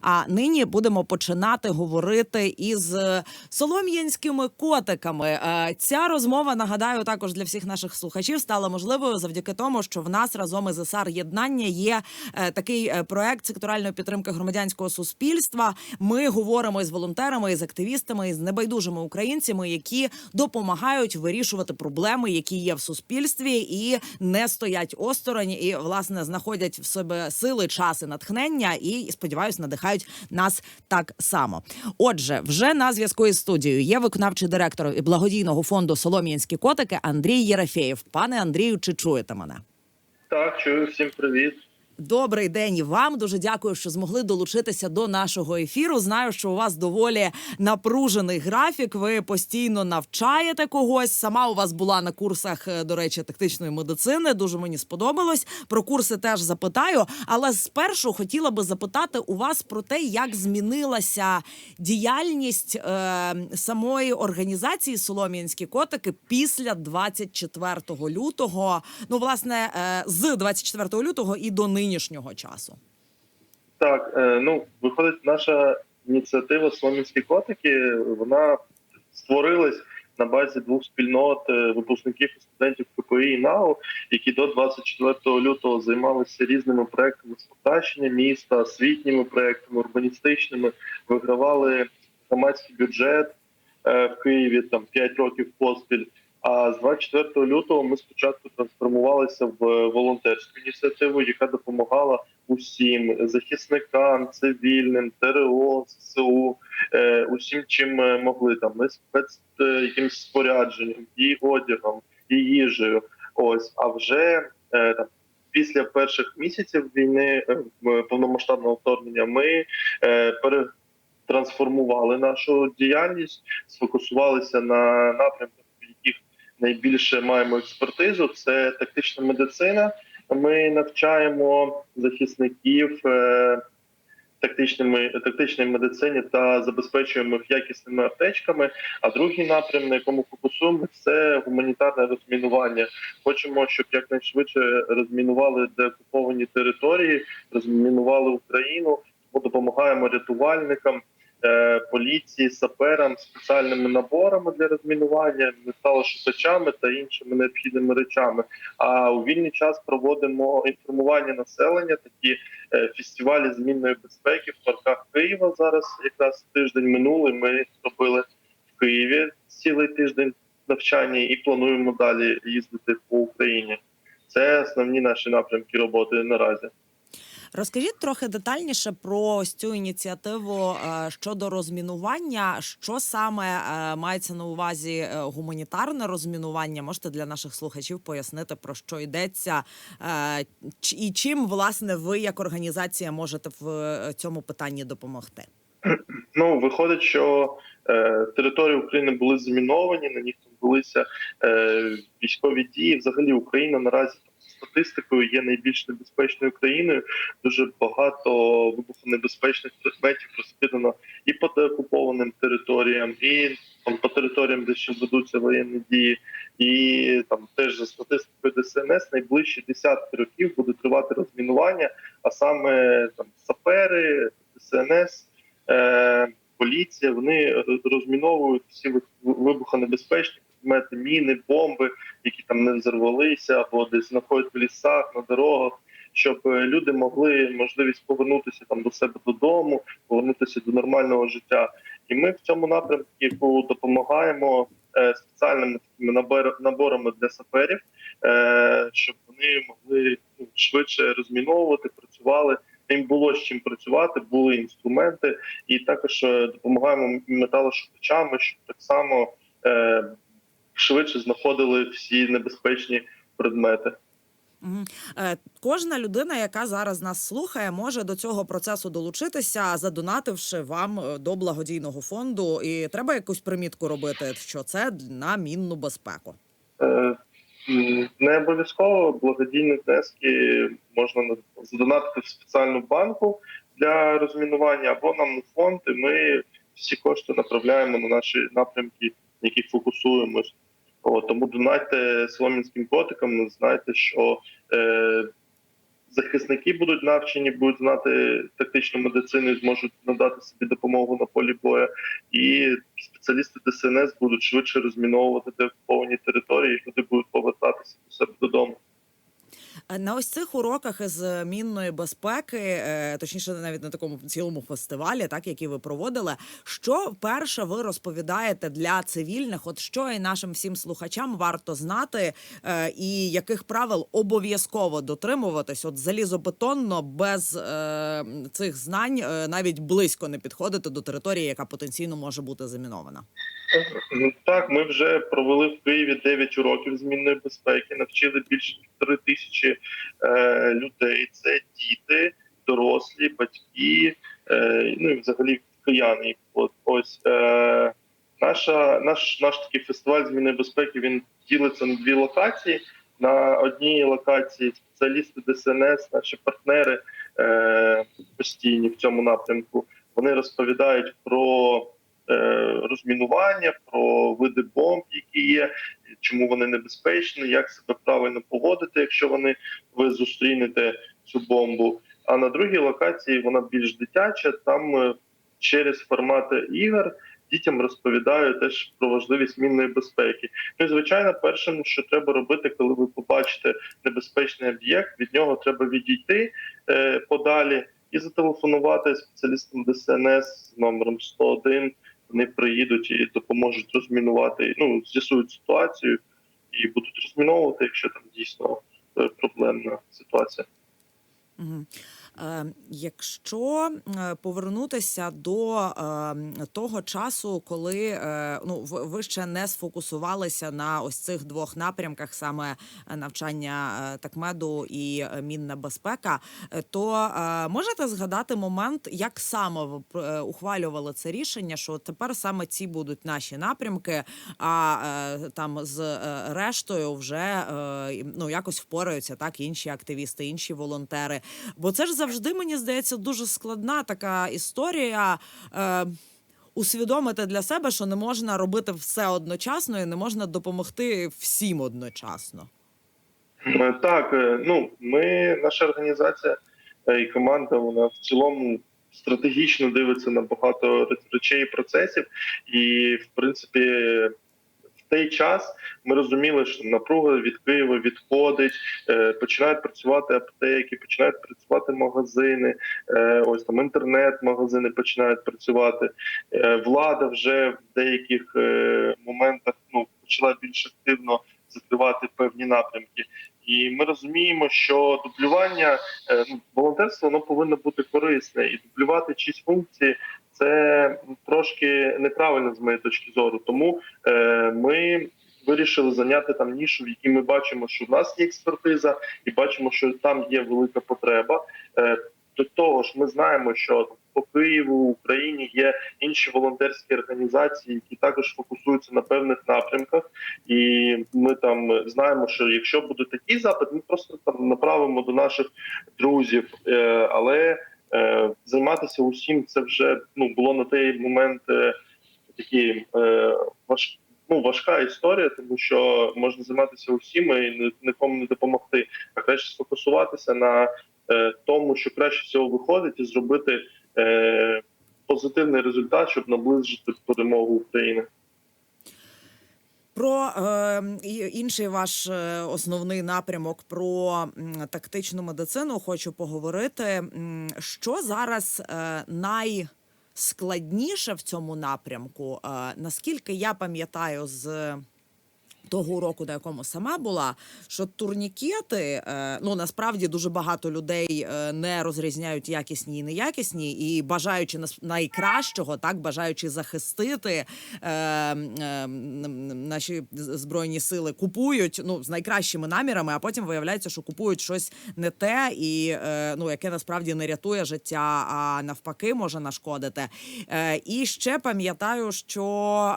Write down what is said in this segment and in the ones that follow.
А нині будемо починати говорити із е, солом'янськими котиками. Е, Ця розмова нагадаю також для всіх наших слухачів стала можливою завдяки тому, що в нас разом із СР єднання є е, такий проект секторальної підтримки громадянського суспільства. Ми говоримо із волонтерами, із активістами, із небайдужими українцями, які допомагають вирішувати проблеми, які є в суспільстві, і не стоять осторонь, і власне знаходять в себе сили, час і натхнення, і сподіваюсь, надихають нас так само. Отже, вже на зв'язку із студією є виконавчий директор і благодійного фонду Солом'янські котики Андрій Єрофєєв. Пане Андрію, чи чуєте мене? Так, чую, всім привіт. Добрий день і вам. Дуже дякую, що змогли долучитися до нашого ефіру. Знаю, що у вас доволі напружений графік. Ви постійно навчаєте когось. Сама у вас була на курсах, е, до речі, тактичної медицини. Дуже мені сподобалось. Про курси теж запитаю. Але спершу хотіла би запитати у вас про те, як змінилася діяльність е, самої організації Солом'янські котики після 24 лютого. Ну, власне, е, з 24 лютого і до нинішнього часу. Так, е, ну виходить, наша ініціатива Соломінські котики. Вона створилась на базі двох спільнот е, випускників і студентів КПІ і НАУ, які до 24 лютого займалися різними проектами з покращення міста, освітніми проектами, урбаністичними, вигравали громадський бюджет е, в Києві там 5 років поспіль. А з 24 лютого ми спочатку трансформувалися в волонтерську ініціативу, яка допомагала усім захисникам, цивільним, ТРО, ЗСУ, е, усім, чим е, могли там ми спец е, якимось спорядженням, і одягом, і їжею. Ось, а вже е, там. Після перших місяців війни е, повномасштабного вторгнення ми е, перетрансформували нашу діяльність, сфокусувалися на напрямках, найбільше маємо експертизу. Це тактична медицина. Ми навчаємо захисників е, тактичними тактичній медицині та забезпечуємо їх якісними аптечками. А другий напрям, на якому фокусуємо, це гуманітарне розмінування. Хочемо, щоб якнайшвидше розмінували деокуповані території, розмінували Україну. Тому допомагаємо рятувальникам. Е, Поліції, саперам, спеціальними наборами для розмінування, металошукачами та іншими необхідними речами. А у вільний час проводимо інформування населення, такі е, фестивалі змінної безпеки в парках Києва. Зараз якраз тиждень минулий. Ми робили в Києві цілий тиждень навчання і плануємо далі їздити по Україні. Це основні наші напрямки роботи наразі. Розкажіть трохи детальніше про ось цю ініціативу е, щодо розмінування. Що саме е, мається на увазі е, гуманітарне розмінування? Можете для наших слухачів пояснити про що йдеться, і чим власне ви як організація можете в цьому питанні допомогти? Ну виходить, що е, території України були заміновані, на них відбулися е, військові дії. Взагалі Україна наразі статистикою є найбільш небезпечною країною. Дуже багато вибухонебезпечних предметів розкидано і по деокупованим територіям, і там по територіям, де ще ведуться воєнні дії, і там теж за статистикою ДСНС найближчі десятки років буде тривати розмінування, а саме там сапери, ДСНС е, поліція, вони розміновують всі вибухонебезпечні предмети, міни, бомби, там не взорвалися або десь знаходять в лісах, на дорогах, щоб е, люди могли можливість повернутися там до себе додому, повернутися до нормального життя. І ми в цьому напрямку допомагаємо е, спеціальними такими набор- наборами для саперів, е, щоб вони могли ну, швидше розміновувати, працювали. Їм було з чим працювати, були інструменти, і також допомагаємо металошукачами, щоб так само швидше знаходили всі небезпечні предмети. Е, Кожна людина, яка зараз нас слухає, може до цього процесу долучитися, задонативши вам е, до благодійного фонду. І треба якусь примітку робити, що це на мінну безпеку. Е, Не обов'язково благодійні внески можна на- задонатити в спеціальну банку для розмінування або нам у фонд. І ми всі кошти направляємо на наші напрямки, на які фокусуємось. От, тому донайте соломінським котикам. Знайте, що е, захисники будуть навчені, будуть знати тактичну медицину, і зможуть надати собі допомогу на полі бою. І спеціалісти ДСНС будуть швидше розміновувати деокуповані території, і люди будуть повертатися до себе додому. На ось цих уроках е, мінної безпеки, е, точніше, навіть на такому цілому фестивалі, так який ви проводили. Що вперше ви розповідаєте для цивільних? От що і нашим всім слухачам варто знати, е, і яких правил обов'язково дотримуватись? От залізобетонно без е, цих знань навіть близько не підходити до території, яка потенційно може бути замінована. Ну, Так, ми вже провели в Києві 9 уроків змінної безпеки, навчили більше півтори тисячі е, людей. Це діти, дорослі, батьки, е, ну і взагалі кияни. От ось е, наша наш наш такий фестиваль зміни безпеки. Він ділиться на дві локації. На одній локації спеціалісти ДСНС, наші партнери е, постійні в цьому напрямку. Вони розповідають про е, розмінування, про види бомб, які є, чому вони небезпечні, як себе правильно поводити, якщо вони ви зустрінете цю бомбу. А на другій локації вона більш дитяча. Там е, через формати ігор дітям розповідають теж про важливість мінної безпеки. Ну і звичайно, першим, що треба робити, коли ви побачите небезпечний об'єкт, від нього треба відійти е, подалі і зателефонувати спеціалістам ДСНС з номером 101. Вони приїдуть і допоможуть розмінувати. Ну з'ясують ситуацію і будуть розміновувати, якщо там дійсно е, проблемна ситуація. Мгм. Е, Якщо е, повернутися до е, того часу, коли ну ви ще не сфокусувалися на ось цих двох напрямках, саме навчання такмеду і мінна безпека, то можете згадати момент, як саме ви ухвалювали це рішення, що тепер саме ці будуть наші напрямки, а там з рештою вже ну якось впораються так інші активісти, інші волонтери. Бо це ж завжди мені здається дуже складна така історія. Е, Усвідомити для себе, що не можна робити все одночасно і не можна допомогти всім одночасно. Е, Так, е, ну ми, наша організація е, і команда, вона в цілому стратегічно дивиться на багато речей і процесів. І, в принципі, той час ми розуміли, що напруга від Києва відходить, е, починають працювати аптеки, починають працювати магазини, е, ось там інтернет-магазини починають працювати. Е, Влада вже в деяких моментах ну почала більш активно закривати певні напрямки. І ми розуміємо, що дублювання ну, волонтерство воно повинно бути корисне, і дублювати чиїсь функції це трошки неправильно з моєї точки зору. Тому е, ми вирішили зайняти там нішу, в якій ми бачимо, що в нас є експертиза, і бачимо, що там є велика потреба. Е, до того ж, ми знаємо, що по Києву в Україні є інші волонтерські організації, які також фокусуються на певних напрямках. І ми там знаємо, що якщо буде такий запит, ми просто там направимо до наших друзів. Е, але займатися усім це вже ну було на той момент е, такі е, важ, ну, важка історія, тому що можна займатися усім і ні- нікому не допомогти, а краще сфокусуватися на е, тому, що краще всього виходить, і зробити е, позитивний результат, щоб наближити перемогу України. Про е, інший ваш е, основний напрямок про тактичну медицину хочу поговорити. Що зараз е, найскладніше в цьому напрямку? Е, наскільки я пам'ятаю з. Того уроку, на якому сама була, що турнікети, е, ну насправді дуже багато людей е, не розрізняють якісні і неякісні, і бажаючи найкращого, так бажаючи захистити е, е, наші збройні сили, купують ну з найкращими намірами, а потім виявляється, що купують щось не те, і е, ну яке насправді не рятує життя, а навпаки може нашкодити. Е, і ще пам'ятаю, що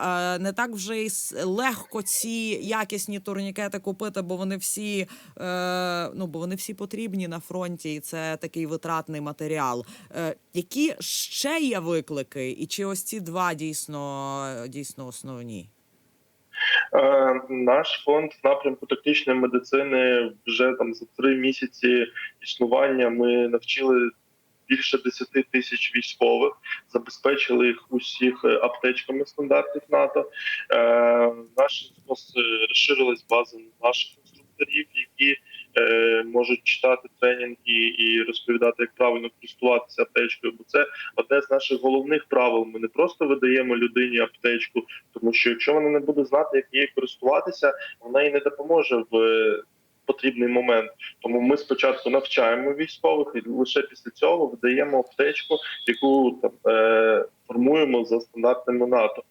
е, не так вже й легко ці якісні турнікети купити, бо вони всі е, ну бо вони всі потрібні на фронті, і це такий витратний матеріал. Е, які ще є виклики, і чи ось ці два дійсно дійсно основні? Е, наш фонд в напрямку тактичної медицини вже там за три місяці існування ми навчили більше 10 тисяч військових, забезпечили їх усіх е, аптечками стандартів НАТО. Е, наш у е, розширилась база наших інструкторів, які е, можуть читати тренінги і розповідати, як правильно користуватися аптечкою. Бо це одне з наших головних правил. Ми не просто видаємо людині аптечку, тому що якщо вона не буде знати, як її користуватися, вона їй не допоможе в е, потрібний момент. Тому ми спочатку навчаємо військових, і лише після цього видаємо аптечку, яку там е, формуємо за стандартами НАТО.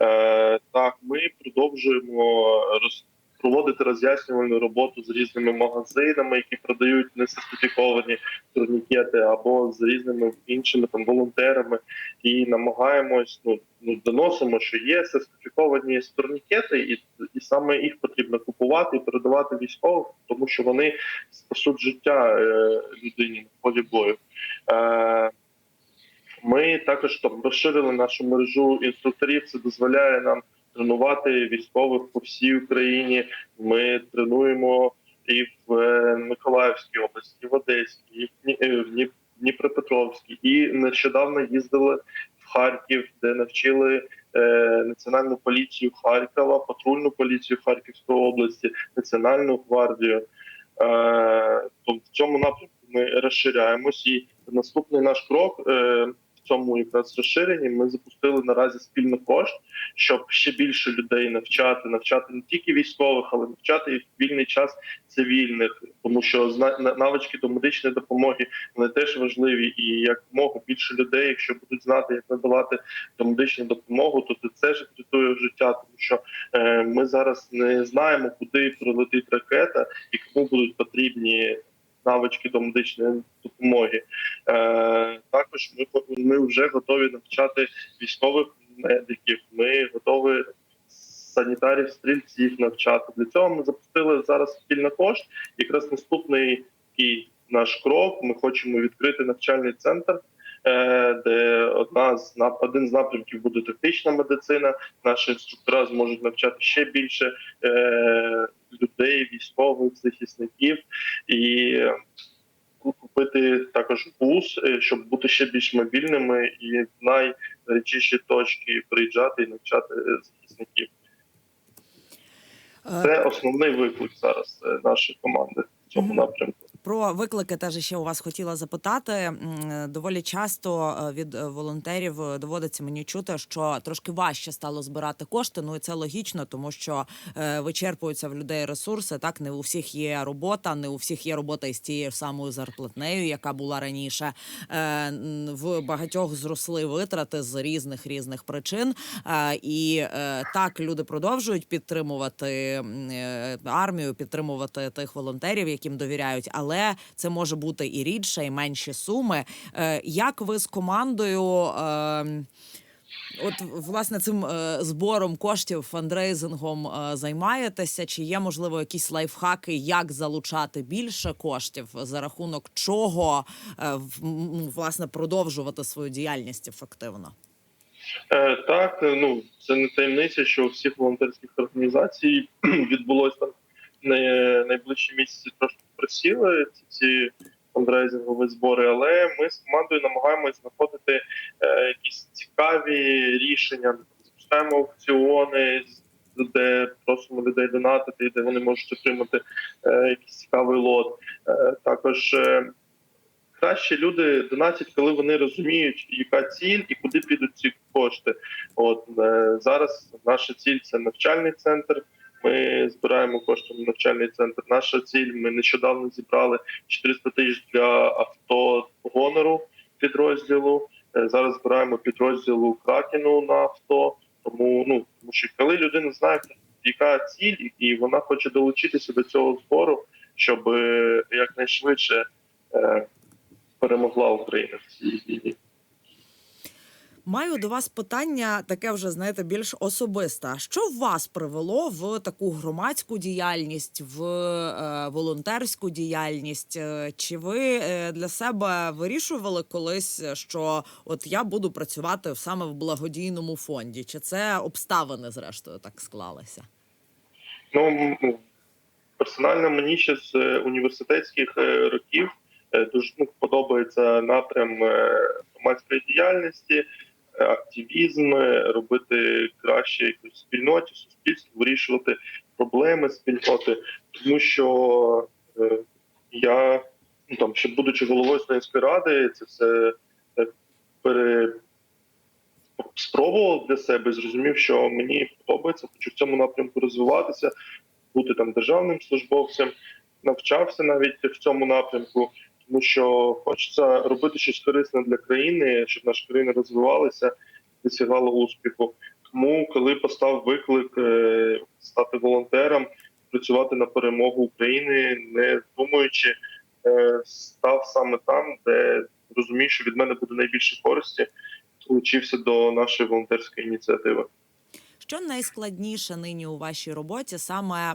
Е, так, ми продовжуємо роз. Проводити роз'яснювальну роботу з різними магазинами, які продають несертифіковані турнікети, або з різними іншими там волонтерами, і намагаємось ну, ну доносимо, що є сертифіковані турнікети, і, і саме їх потрібно купувати і передавати військовим, тому що вони спасуть життя е, людині на полі бою. Е, ми також там розширили нашу мережу інструкторів. Це дозволяє нам тренувати військових по всій Україні. Ми тренуємо і в е, Миколаївській області, і в Одеській, і в е, Дніпропетровській. І нещодавно їздили в Харків, де навчили е, національну поліцію Харкова, патрульну поліцію Харківської області, національну гвардію. То в цьому напрямку ми розширяємось. І наступний наш крок цьому якраз розширенні ми запустили наразі спільно кошт, щоб ще більше людей навчати, навчати не тільки військових, але навчати і в вільний час цивільних, тому що навички до медичної допомоги вони теж важливі, і якомога більше людей, якщо будуть знати, як надавати домедичну допомогу, то це теж врятує життя, тому що е, ми зараз не знаємо, куди прилетить ракета і кому будуть потрібні навички до медичної допомоги. Е, також ми, ми вже готові навчати військових медиків. Ми готові санітарів, стрільців навчати. Для цього ми запустили зараз спільно кошт. Якраз наступний такий наш крок. Ми хочемо відкрити навчальний центр. е, Де одна з один з напрямків буде тактична медицина. Наші інструктора зможуть навчати ще більше е, людей, військових захисників і е, купити також бус, е, щоб бути ще більш мобільними і в найгарячіші точки приїжджати і навчати е, захисників. Це основний виклик зараз нашої команди в цьому напрямку. Про виклики теж ще у вас хотіла запитати. Доволі часто е, від е, волонтерів е, доводиться мені чути, що трошки важче стало збирати кошти. Ну і це логічно, тому що е, вичерпуються в людей ресурси. Так не у всіх є робота, не у всіх є робота із тією самою зарплатнею, яка була раніше. Е, В багатьох зросли витрати з різних різних причин. Е, І е, так люди продовжують підтримувати е, армію, підтримувати тих волонтерів, яким довіряють, але це може бути і рідше, і менші суми. Е, Як ви з командою? е, От власне цим е, збором коштів фандрейзингом е, займаєтеся? Чи є можливо якісь лайфхаки, як залучати більше коштів за рахунок чого власне продовжувати свою діяльність ефективно? Так, ну це не таємниця, що у всіх волонтерських організацій не найближчі місяці трошки просіли ці всі фандрейзингові збори, але ми з командою намагаємось знаходити е, якісь цікаві рішення. Запускаємо аукціони, де просимо людей донатити, де вони можуть отримати е, якийсь цікавий лот. Е, також краще люди донатять, коли вони розуміють, яка ціль і куди підуть ці кошти. От е, зараз наша ціль це навчальний центр. Ми збираємо кошти на навчальний центр. Наша ціль. Ми нещодавно зібрали 400 тисяч для авто гонору підрозділу. Е, Зараз збираємо підрозділу Кракену на авто. Тому ну тому що коли людина знає, яка ціль, і вона хоче долучитися до цього збору, щоб е, якнайшвидше е, перемогла Україна в цій. Маю до вас питання, таке вже знаєте, більш особисте. Що вас привело в таку громадську діяльність, в е, волонтерську діяльність? Е, Чи ви е, для себе вирішували колись, що от я буду працювати саме в благодійному фонді? Чи це обставини, зрештою, так склалися? Ну, персонально мені ще з університетських років дуже ну, подобається напрям громадської діяльності, е, активізм, робити краще якусь спільноті, суспільству, вирішувати проблеми спільноти, тому що е, я ну там ще будучи головою студентської ради, це все е, пере спробував для себе, зрозумів, що мені подобається, хочу в цьому напрямку розвиватися, бути там державним службовцем, навчався навіть в цьому напрямку, тому що хочеться робити щось корисне для країни, щоб наша країна розвивалася, досягала успіху. Тому, коли постав виклик е, стати волонтером, працювати на перемогу України, не думаючи, е, став саме там, де розумів, що від мене буде найбільше користі долучився до нашої волонтерської ініціативи. Що найскладніше нині у вашій роботі саме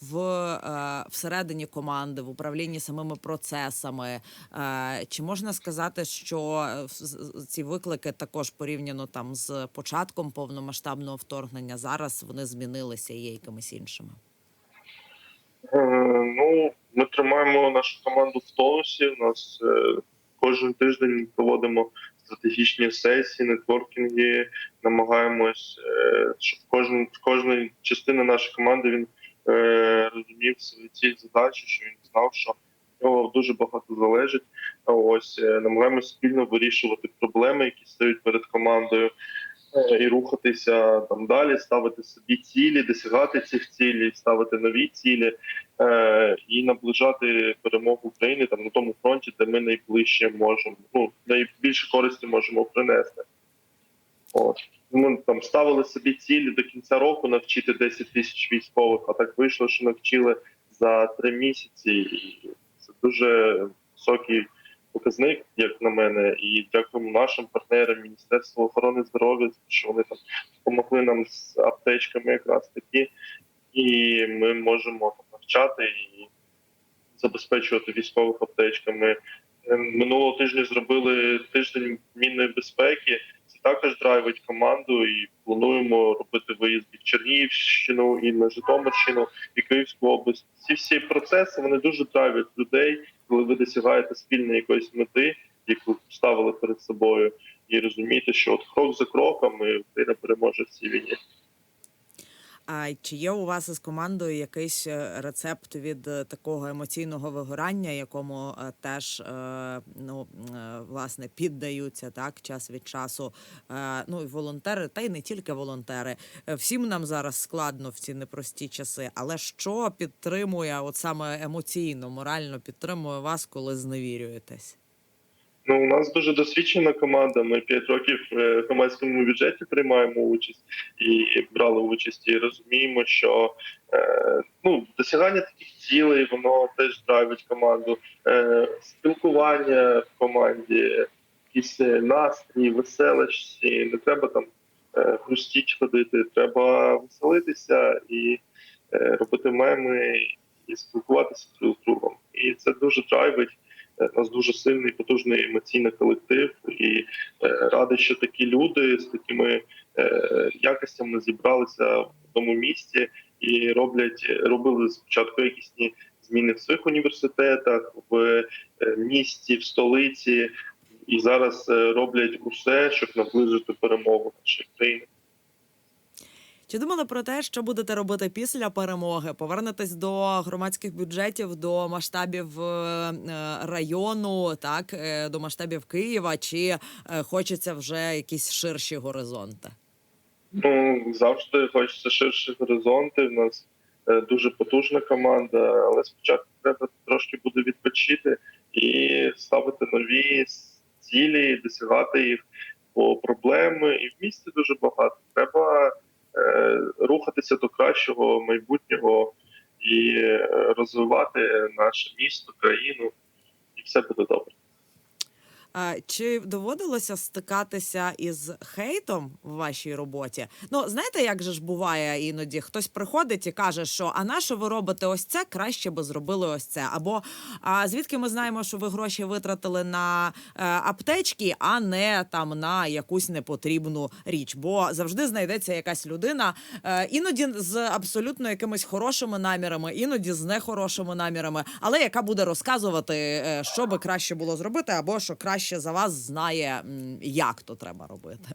в е, всередині команди, в управлінні самими процесами? Е, чи можна сказати, що е, ці виклики також порівняно там з початком повномасштабного вторгнення зараз вони змінилися і є якимись іншими? Ну, ми тримаємо нашу команду в тонусі. У нас кожен тиждень проводимо стратегічні сесії, нетворкінги, намагаємось, е, щоб кожен кожна частина нашої команди він е, розумів свої цілі задачі, що він знав, що в нього дуже багато залежить. Ось е, намагаємось спільно вирішувати проблеми, які стоять перед командою. І рухатися там далі, ставити собі цілі, досягати цих цілей, ставити нові цілі е, і наближати перемогу України там на тому фронті, де ми найближче можемо, ну найбільше користі можемо принести. От ми там ставили собі цілі до кінця року навчити 10 тисяч військових, а так вийшло, що навчили за три місяці, це дуже високий показник, як на мене. І дякуємо нашим партнерам Міністерству охорони здоров'я, що вони там допомогли нам з аптечками, якраз такі, і ми можемо там і забезпечувати військових аптечками. Е, Минулого тижня зробили тиждень мінної безпеки. Це також драйвить команду, і плануємо робити виїзди в Чернігівщину і на Житомирщину і Київську область. Ці всі процеси вони дуже драйвять людей, коли ви досягаєте спільної якоїсь мети, яку ставили перед собою, і розумієте, що от крок за кроком Україна переможе в цій війні. А чи є у вас із командою якийсь е, рецепт від е, такого емоційного вигорання, якому е, теж ну власне піддаються так час від часу? Ну і волонтери, та й не тільки волонтери. Всім нам зараз складно в ці непрості часи. Але що підтримує, от саме емоційно, морально підтримує вас, коли зневірюєтесь? Ну, у нас дуже досвідчена команда. Ми 5 років в громадському бюджеті приймаємо участь і брали участь, і розуміємо, що е, ну, досягання таких цілей, воно теж драйвить команду. Е, спілкування в команді, якісь е, настрій, веселощі. Не треба там е, грустіть ходити, треба веселитися і е, робити меми і спілкуватися з другом. І це дуже драйвить. Е, У нас дуже сильний, потужний емоційний колектив, і е, радий, що такі люди з такими е, якостями зібралися в одному місці і роблять, робили спочатку якісні зміни в своїх університетах, в місті, в столиці, і зараз роблять усе, щоб наближити перемогу нашої країни. Чи думали про те, що будете робити після перемоги? Повернетесь до громадських бюджетів, до масштабів е, району, так е, до масштабів Києва? Чи е, хочеться вже якісь ширші горизонти? Ну завжди хочеться ширші горизонти. В нас е, дуже потужна команда, але спочатку треба трошки буде відпочити і ставити нові цілі, досягати їх. Бо проблеми і в місті дуже багато. Треба е, рухатися до кращого майбутнього і е, розвивати наше місто, країну, і все буде добре. Чи доводилося стикатися із хейтом в вашій роботі? Ну, знаєте, як же ж буває іноді? Хтось приходить і каже, що а на що ви робите ось це? Краще би зробили ось це. Або а звідки ми знаємо, що ви гроші витратили на е, аптечки, а не там на якусь непотрібну річ? Бо завжди знайдеться якась людина, е, іноді з абсолютно якимись хорошими намірами, іноді з нехорошими намірами, але яка буде розказувати, е, що би краще було зробити, або що краще за вас знає, як то треба робити.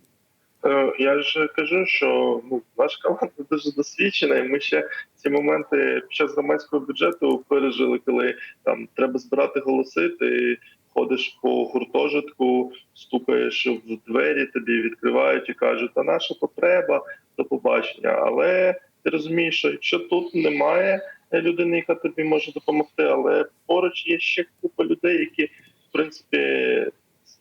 Е, Я ж кажу, що ну, наша команда дуже досвідчена, і ми ще ці моменти під час громадського бюджету пережили, коли там треба збирати голоси, ти ходиш по гуртожитку, стукаєш в двері, тобі відкривають і кажуть, а наша потреба до побачення. Але ти розумієш, що якщо тут немає людини, яка тобі може допомогти, але поруч є ще купа людей, які в принципі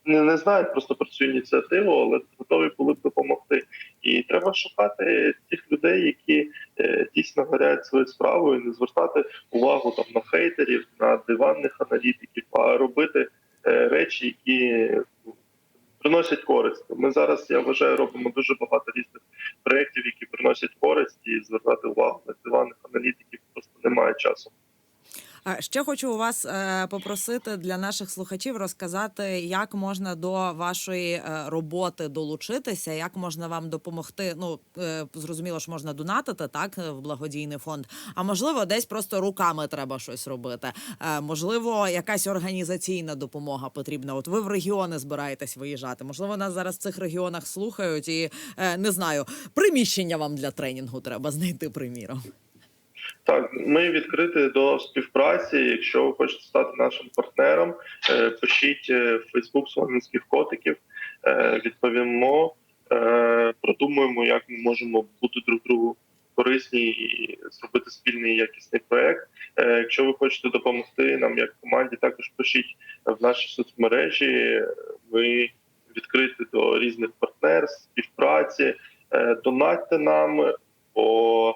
не, не знають просто про цю ініціативу, але готові були б допомогти. І треба шукати тих людей, які е, дійсно горять своєю справою, і не звертати увагу там на хейтерів, на диванних аналітиків, а робити е, речі, які приносять користь. Ми зараз, я вважаю, робимо дуже багато різних проєктів, які приносять користь, і звертати увагу на диванних аналітиків просто немає часу. Ще хочу у вас е, попросити для наших слухачів розказати, як можна до вашої е, роботи долучитися, як можна вам допомогти. Ну е, зрозуміло, що можна донатити так в благодійний фонд. А можливо, десь просто руками треба щось робити. Можливо, якась організаційна допомога потрібна. От ви в регіони збираєтесь виїжджати. Можливо, нас зараз в цих регіонах слухають, і не знаю, приміщення вам для тренінгу треба знайти приміром. Так, ми відкриті до співпраці. Якщо ви хочете стати нашим партнером, е, пишіть е, в Фейсбук Соломінських котиків, е, відповімо, продумуємо, як ми можемо бути друг другу корисні і зробити спільний якісний проект. Якщо ви хочете допомогти нам як команді, також пишіть в наші соцмережі. Ми відкриті до різних партнерств, співпраці. Донатьте нам, бо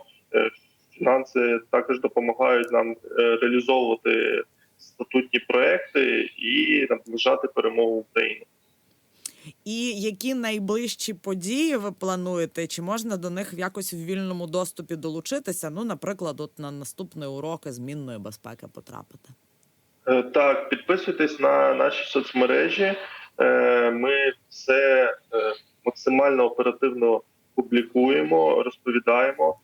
фінанси також допомагають нам е, реалізовувати статутні проекти і наближати перемогу України. І які найближчі події ви плануєте? Чи можна до них якось в вільному доступі долучитися? Ну, наприклад, от на наступний урок змінної безпеки потрапити. Е, Так, підписуйтесь на наші соцмережі. Е, Ми все максимально оперативно публікуємо, розповідаємо.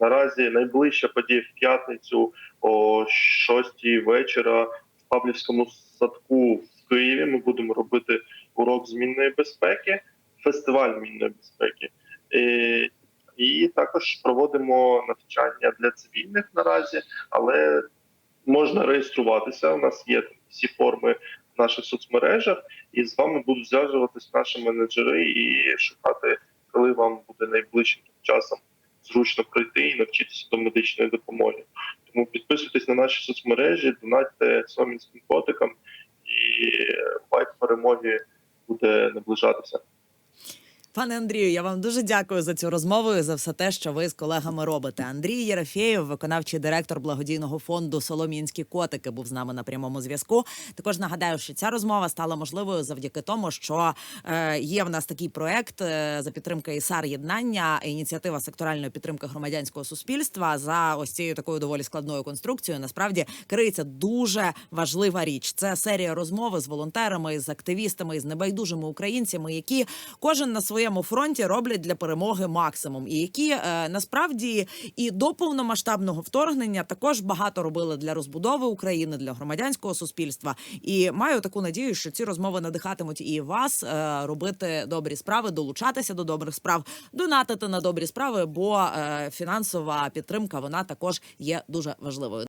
Наразі найближча подія в п'ятницю о 6 вечора в Павлівському садку в Києві. Ми будемо робити урок змінної безпеки, фестиваль змінної безпеки. Е, І також проводимо навчання для цивільних наразі, але можна реєструватися. У нас є всі форми в наших соцмережах, і з вами будуть зв'язуватись наші менеджери і шукати, коли вам буде найближчим часом зручно пройти і навчитися до медичної допомоги. Тому підписуйтесь на наші соцмережі, донатьте сомінським котикам, і байк перемоги буде наближатися. Пане Андрію, я вам дуже дякую за цю розмову і за все те, що ви з колегами робите. Андрій Єрофєєв, виконавчий директор благодійного фонду Солом'янські котики, був з нами на прямому зв'язку. Також нагадаю, що ця розмова стала можливою завдяки тому, що е, є в нас такий проект е, за підтримки ІСАР єднання, ініціатива секторальної підтримки громадянського суспільства. За ось цією такою доволі складною конструкцією. Насправді криється дуже важлива річ. Це серія розмови з волонтерами, з активістами, з небайдужими українцями, які кожен на своєму фронті роблять для перемоги максимум, і які е, насправді і до повномасштабного вторгнення також багато робили для розбудови України, для громадянського суспільства. І маю таку надію, що ці розмови надихатимуть і вас е, робити добрі справи, долучатися до добрих справ, донатити на добрі справи, бо е, фінансова підтримка вона також є дуже важливою.